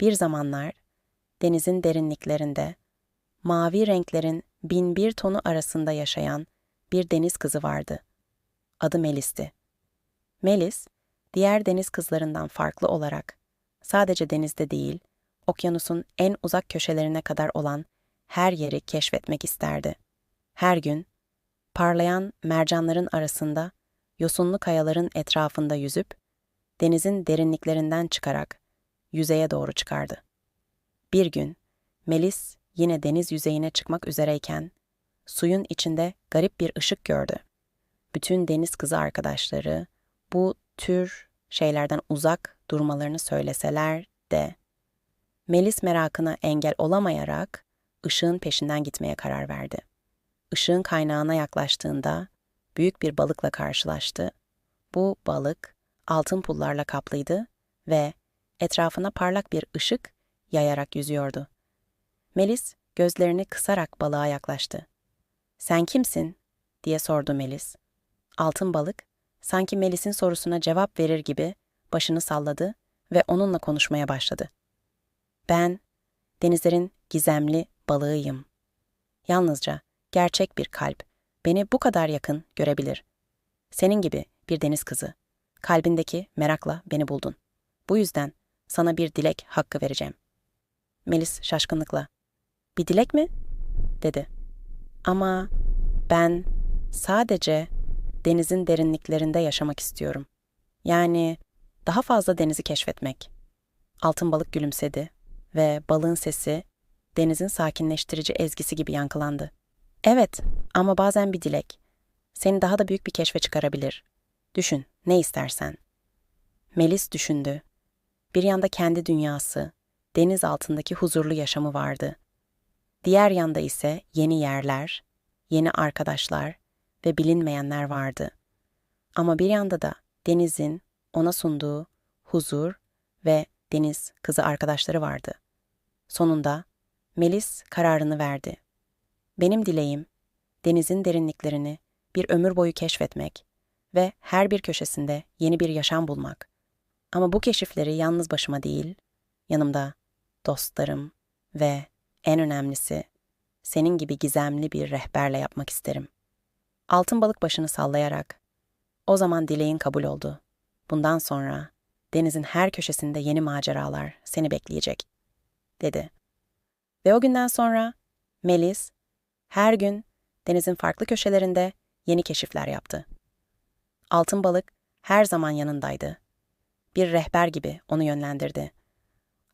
Bir zamanlar denizin derinliklerinde mavi renklerin bin bir tonu arasında yaşayan bir deniz kızı vardı. Adı Melis'ti. Melis, diğer deniz kızlarından farklı olarak sadece denizde değil, okyanusun en uzak köşelerine kadar olan her yeri keşfetmek isterdi. Her gün parlayan mercanların arasında yosunlu kayaların etrafında yüzüp denizin derinliklerinden çıkarak yüzeye doğru çıkardı. Bir gün Melis yine deniz yüzeyine çıkmak üzereyken suyun içinde garip bir ışık gördü. Bütün deniz kızı arkadaşları bu tür şeylerden uzak durmalarını söyleseler de Melis merakına engel olamayarak ışığın peşinden gitmeye karar verdi. Işığın kaynağına yaklaştığında büyük bir balıkla karşılaştı. Bu balık altın pullarla kaplıydı ve etrafına parlak bir ışık yayarak yüzüyordu. Melis gözlerini kısarak balığa yaklaştı. "Sen kimsin?" diye sordu Melis. Altın balık sanki Melis'in sorusuna cevap verir gibi başını salladı ve onunla konuşmaya başladı. Ben denizlerin gizemli balığıyım. Yalnızca gerçek bir kalp beni bu kadar yakın görebilir. Senin gibi bir deniz kızı. Kalbindeki merakla beni buldun. Bu yüzden sana bir dilek hakkı vereceğim. Melis şaşkınlıkla. Bir dilek mi? dedi. Ama ben sadece denizin derinliklerinde yaşamak istiyorum. Yani daha fazla denizi keşfetmek. Altın balık gülümsedi ve balığın sesi denizin sakinleştirici ezgisi gibi yankılandı. Evet ama bazen bir dilek seni daha da büyük bir keşfe çıkarabilir. Düşün, ne istersen. Melis düşündü. Bir yanda kendi dünyası, deniz altındaki huzurlu yaşamı vardı. Diğer yanda ise yeni yerler, yeni arkadaşlar ve bilinmeyenler vardı. Ama bir yanda da denizin ona sunduğu huzur ve deniz kızı arkadaşları vardı. Sonunda Melis kararını verdi. Benim dileğim denizin derinliklerini bir ömür boyu keşfetmek ve her bir köşesinde yeni bir yaşam bulmak. Ama bu keşifleri yalnız başıma değil, yanımda dostlarım ve en önemlisi senin gibi gizemli bir rehberle yapmak isterim. Altın balık başını sallayarak, o zaman dileğin kabul oldu. Bundan sonra denizin her köşesinde yeni maceralar seni bekleyecek, dedi. Ve o günden sonra Melis her gün denizin farklı köşelerinde yeni keşifler yaptı. Altın balık her zaman yanındaydı. Bir rehber gibi onu yönlendirdi.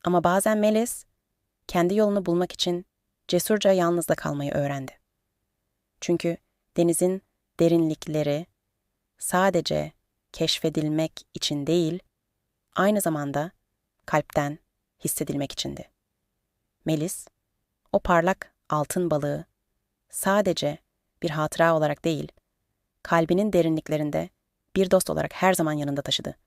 Ama bazen Melis kendi yolunu bulmak için cesurca yalnızda kalmayı öğrendi. Çünkü denizin derinlikleri sadece keşfedilmek için değil, aynı zamanda kalpten hissedilmek içindi. Melis, o parlak altın balığı sadece bir hatıra olarak değil, kalbinin derinliklerinde bir dost olarak her zaman yanında taşıdı.